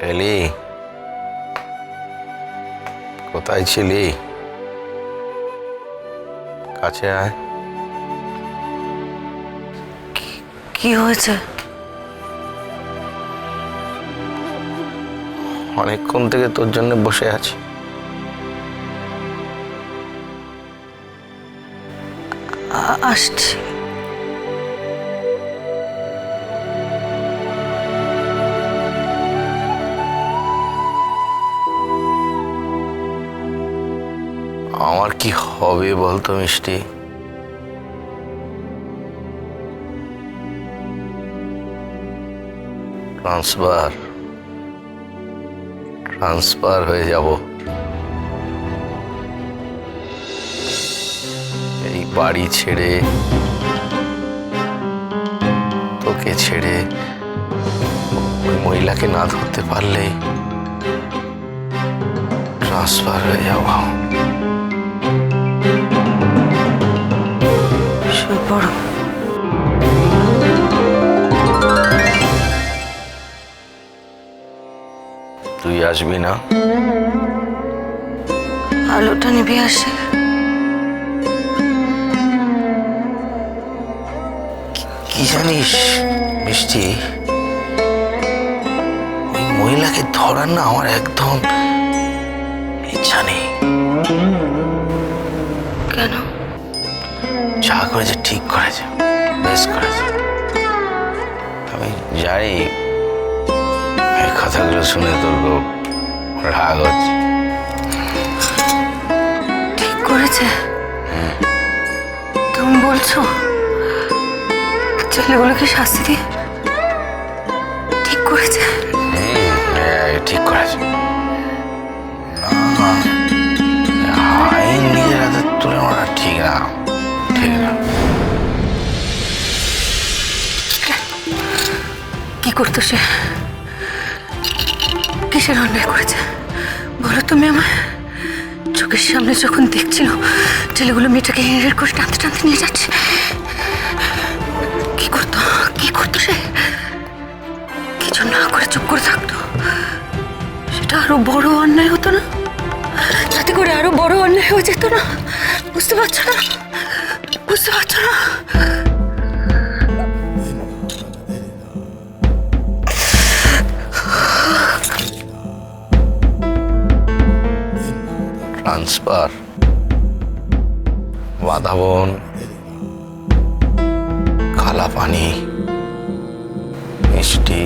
এলি? কোথায় ছিলি? কাছে আয়। কি হয়েছে? অনেকক্ষণ থেকে তোর জন্য বসে আছি। আসছি। আমার কি হবে বলতো মিষ্টি? ট্রান্সফার। ট্রান্সফার হয়ে যাব। এই বাড়ি ছেড়ে, তোকে ছেড়ে ওই মহিলাকে না ধরতে পারলেই ট্রান্সফার হয়ে যাব। পড়ো তুই আসবি না? আলোটা নিভে আসে। কি জানিস মিষ্টি? ওই মহিলাকে ধরার না আমার একদম ইচ্ছা নেই। করেছে ঠিক করেছে বেশ করেছে। আমি জানি এই কথাগুলো শুনে তোর রাগ হচ্ছে। ঠিক করেছে? তুমি বলছো? ছেলেগুলোকে শাস্তি দিয়ে ঠিক করেছে? হ্যাঁ, ঠিক করেছে। না। করতো সে কিসের অন্যায় করেছে? বলো তুমি আমার চোখের সামনে যখন দেখছিল, ছেলেগুলো মেয়েটাকে হেঁড়ে করে টানতে টানতে নিয়ে যাচ্ছে। কি করতো? কি করতো সে? কিছু না করে চুপ করে থাকতো। সেটা আরও বড় অন্যায় হতো না? যাতে করে আরও বড় অন্যায় হয়ে যেত না? বুঝতে পারছ না? বুঝতে পারছ না? ট্রান্সফার বাধাবন কালা পানি মিষ্টি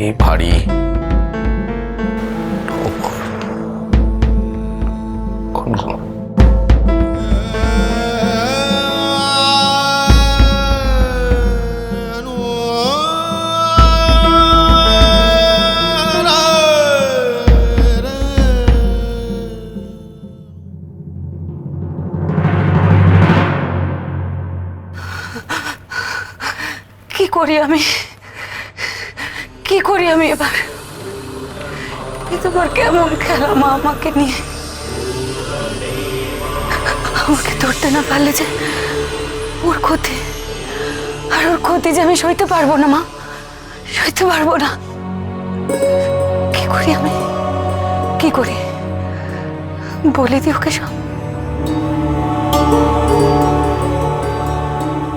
এই ভারী করি আমি? কি করি আমি এবার? তোমার কেমন খেলা, মা আমাকে নিয়ে? আমাকে ধরতে না পারলে যে ওর ক্ষতি। আর ওর ক্ষতি যে আমি সইতে পারব না, মা। সইতে পারব না। কি করি আমি? কি করি? বলে দিই ওকে সব।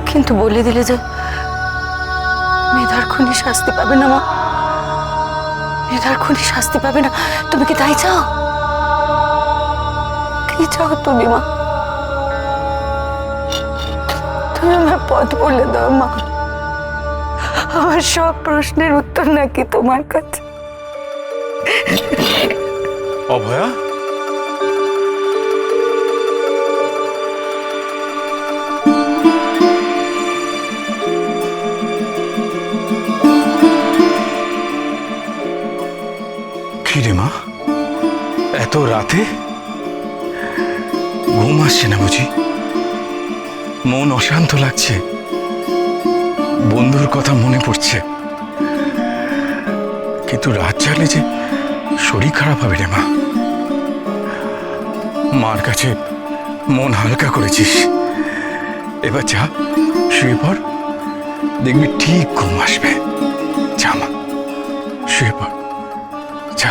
কিন্তু বলে দিলে যে মেধার খুনি শাস্তি পাবে না, মা। মেধার খুনি শাস্তি পাবে না। তুমি কি তাই চাও? কি চাও তুমি, মা? তুমি আমার পথ বলে দাও, মা। আমার সব প্রশ্নের উত্তর নাকি তোমার কাছে? অভয়া? এত রাতে? ঘুম আসছে না বুঝি? মন অশান্ত লাগছে। বন্ধুর কথা মনে পড়ছে। কিন্তু রাত জাগলে যে শরীর খারাপ হবে রে মা। মার কাছে মন হালকা করেছিস। এবার যা, শুয়ে পড়। দেখবি ঠিক ঘুম আসবে। যা মা, শুয়ে পড়। যা।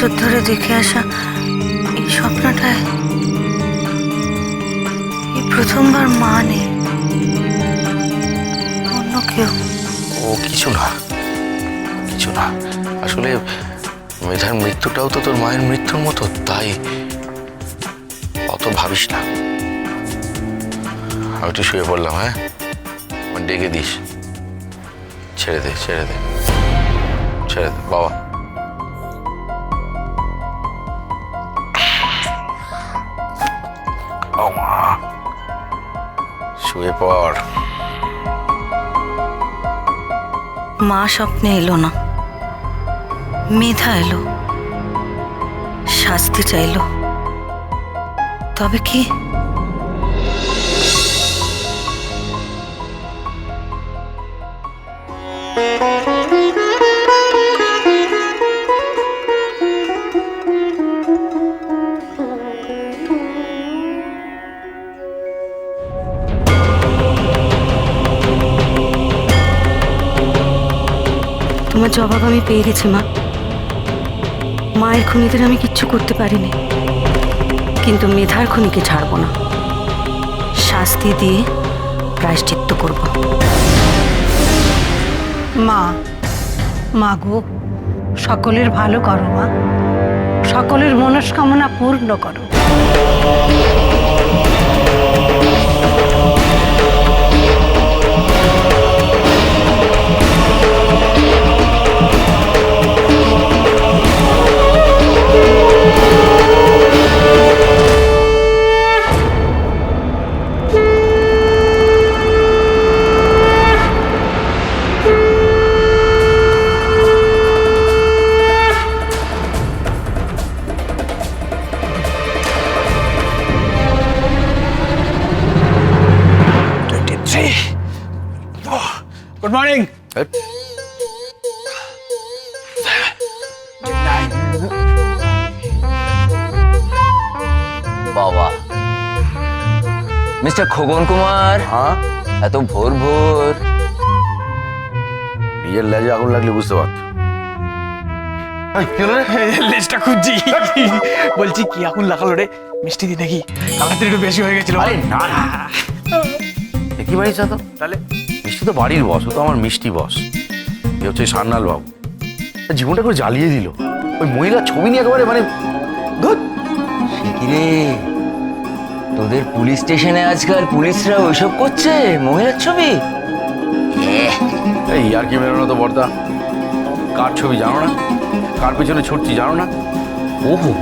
বছর ধরে দেখে আসা এই স্বপ্নটায় এই প্রথমবার মা নেই অন্য কেউ। ও, কিছু না। কিছু না। আসলে মেধার মৃত্যুটাও তো তোর মায়ের মৃত্যুর মতো, তাই অত ভাবিস না। আমি একটু শুয়ে পড়লাম হ্যাঁ? ডেকে দিস। ছেড়ে দে ছেড়ে দে। ছেড়ে দে, বাবা। শুয়ে পড় মা স্বপ্নে এলো না। মেধা এলো। শাস্তি চাইল। তবে কি তোমার জবাব আমি পেয়ে গেছি, মা। মায়ের খুনিদের আমি কিচ্ছু করতে পারিনি। কিন্তু মেধার খুনিকে ছাড়বো না। শাস্তি দিয়ে প্রায়শ্চিত্ত করব। মা মা গো, সকলের ভালো করো, মা। সকলের মনস্কামনা পূর্ণ করো। গুড মর্নিং বাবা মিস্টার খোকন কুমার হ্যাঁ এত ভোর ভোর। বিয়ের লেজে আগুন লাগলে বুঝতে পারত? লেজটা খুঁজছি। বলছি কি এখন লাগালো রে? মিষ্টি দি নাকি? কালাতে একটু বেশি হয়ে গেছিল। আরে না। না কি বাড়ি তো তাহলে মিষ্টি তো বাড়ির বস ও তো আমার মিষ্টি বস। এ হচ্ছে সান্নাল বাবু। জীবনটা করে জ্বালিয়ে দিল। ওই মহিলার ছবি নিয়ে একেবারে মানে। কিরে তোদের পুলিশ স্টেশনে আজকাল পুলিশরা ওইসব করছে? মহিলার ছবি? এই আর কি বেরোনো তো বর্দা? কার ছবি জানো না? কার পেছনে ছুটছি জানো না? ওহো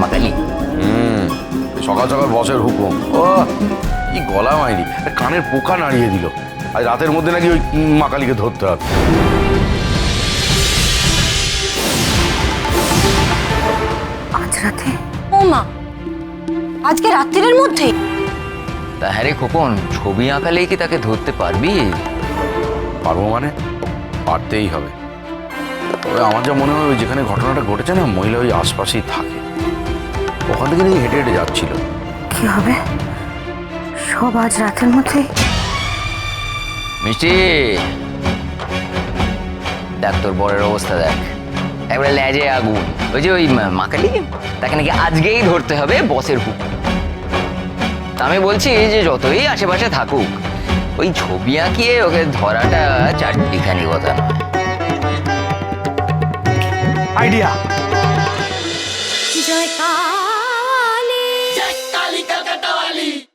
মাকালি হুম সকাল সকাল বসের হুকুম। ও কি গলা মাইরি? একটা কানের পোকা নাড়িয়ে দিল। আজ রাতের মধ্যে নাকি ওই উম, মাকালিকে ধরতে হবে। আজ রাতে? ও মা আজকে রাত্রির মধ্যে? তা হ্যাঁ রে খোকন ছবি আঁকালেই কি তাকে ধরতে পারবি? পারব মানে? পারতেই হবে। তবে আমার যা মনে হয় ওই যেখানে ঘটনাটা ঘটেছে না মহিলা ওই আশপাশেই থাকে। ওখান থেকে হেঁটে হেঁটে যাচ্ছিল। কি হবে? সব আজ রাতের মধ্যেই মিষ্টি! দেখ তোর বরের অবস্থা দেখ। একবারে লেজে আগুন। ওই যে ওই মা- মাকালি? তাকে নাকি আজকেই ধরতে হবে বসের হুক তা আমি বলছি যে যতই আশেপাশে থাকুক ওই ছবি আঁকিয়ে ওকে ধরাটা চারটিখানি কথা নয়। আইডিয়া!